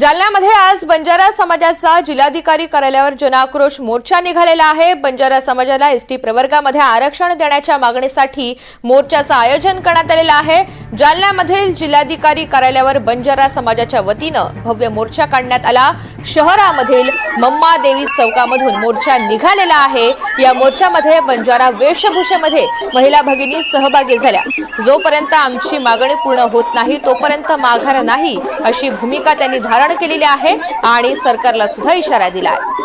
जालन्यामध्ये आज बंजारा समाजाचा जिल्हाधिकारी कार्यालयावर जनाक्रोश मोर्चा निघालेला आहे. बंजारा समाजाला एसटी प्रवर्गामध्ये आरक्षण देण्याच्या मागणीसाठी मोर्चाचं आयोजन करण्यात आलेलं आहे. जालन्यामधील जिल्हाधिकारी कार्यालयावर बंजारा समाजाच्या वतीनं भव्य मोर्चा काढण्यात आला. शहरामधील मम्मा देवी चौकामधून मोर्चा निघालेला आहे. या मोर्चामध्ये बंजारा वेशभूषेमध्ये महिला भगिनी सहभागी झाल्या. जोपर्यंत आमची मागणी पूर्ण होत नाही तोपर्यंत माघार नाही अशी भूमिका त्यांनी धारण केलेली आहे आणि सरकारला सुद्धा इशारा दिला आहे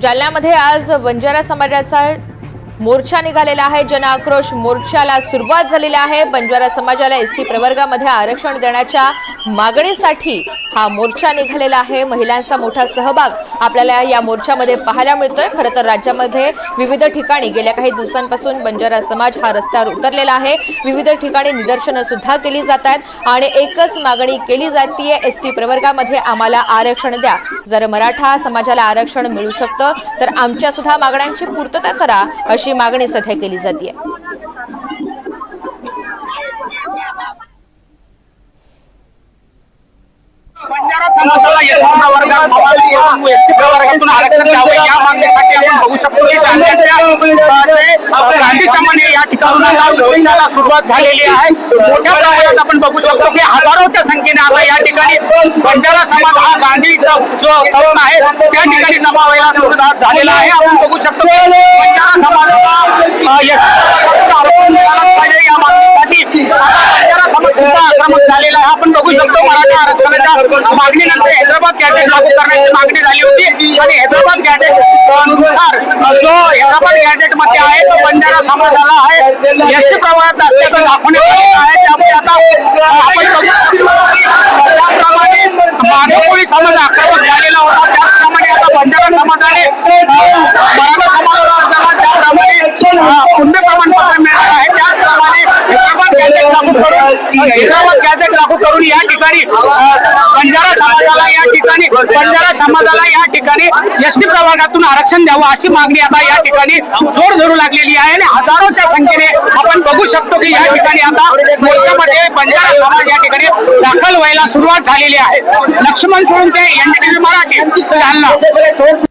जालन्यामध्ये आज बंजारा समाजाचा मोर्चा निघालेला आहे. जन आक्रोश मोर्चाला सुरुवात झालेली आहे. बंजारा समाजाला एसटी प्रवर्गामध्ये आरक्षण देण्याच्या मागणीसाठी हा मोर्चा निघालेला आहे. महिलांचा मोठा सहभाग आपल्याला या मोर्चामध्ये पाहायला मिळतोय. खरं तर राज्यामध्ये विविध ठिकाणी गेल्या काही दिवसांपासून बंजारा समाज हा रस्त्यावर उतरलेला आहे. विविध ठिकाणी निदर्शनं सुद्धा केली जात आहेत आणि एकच मागणी केली जातीये एस टी प्रवर्गामध्ये आम्हाला आरक्षण द्या. जर मराठा समाजाला आरक्षण मिळू शकतं तर आमच्या सुद्धा मागण्यांची पूर्तता करा अशी मागणी सध्या केली जाते बंजारा एसटी प्रवर्गातून आरक्षण द्यावं या मागणीसाठी आपण बघू शकतो की गांधी चमने या ठिकाणून सुरुवात झालेली आहे. मोठ्या प्रमाणात आपण बघू शकतो की हजारोच्या संख्येने आता या ठिकाणी बंजारा समाज हा गांधी जो तरुण आहे त्या ठिकाणी जमा व्हायला सुरुवात झालेला आहे. आपण बघू शकतो बंजारा समाजाला बघू शकतो मराठा आरक्षणाच्या मागणीनंतर हैदराबाद गॅजेट लागू करण्याची मागणी झाली होती. आणि हैदराबाद गॅजेटनुसार जो हैदराबाद गॅजेटमध्ये आहे तो बंजारा समाजाला आहे. एसटी प्रमाणात असल्याचं दाखवण्यात आहे. त्यामुळे आता आपण त्याप्रमाणे मानवकोळी समाज आक्रमक झालेला होता. त्याचप्रमाणे आता बंजारा समाजाने मराठा समाजाला ज्याप्रमाणे अं, पुण्य प्रमाणपत्र मिळालं आहे त्याचप्रमाणे हैदराबाद गॅजेट लागू करून हैदराबाद गॅजेट लागू करून या ठिकाणी बंजारा समाजाला या ठिकाणी बंजारा समाजाला या ठिकाणी एसटी प्रवर्गातून आरक्षण द्यावं अशी मागणी आता या ठिकाणी जोर धरू लागलेली आहे आणि हजारोच्या संख्येने आपण बघू शकतो की या ठिकाणी आता मोर्चामध्ये बंजारा समाज या ठिकाणी दाखल व्हायला सुरुवात झालेली आहे. लक्ष्मण सोळुंके यांनी मराठी जालना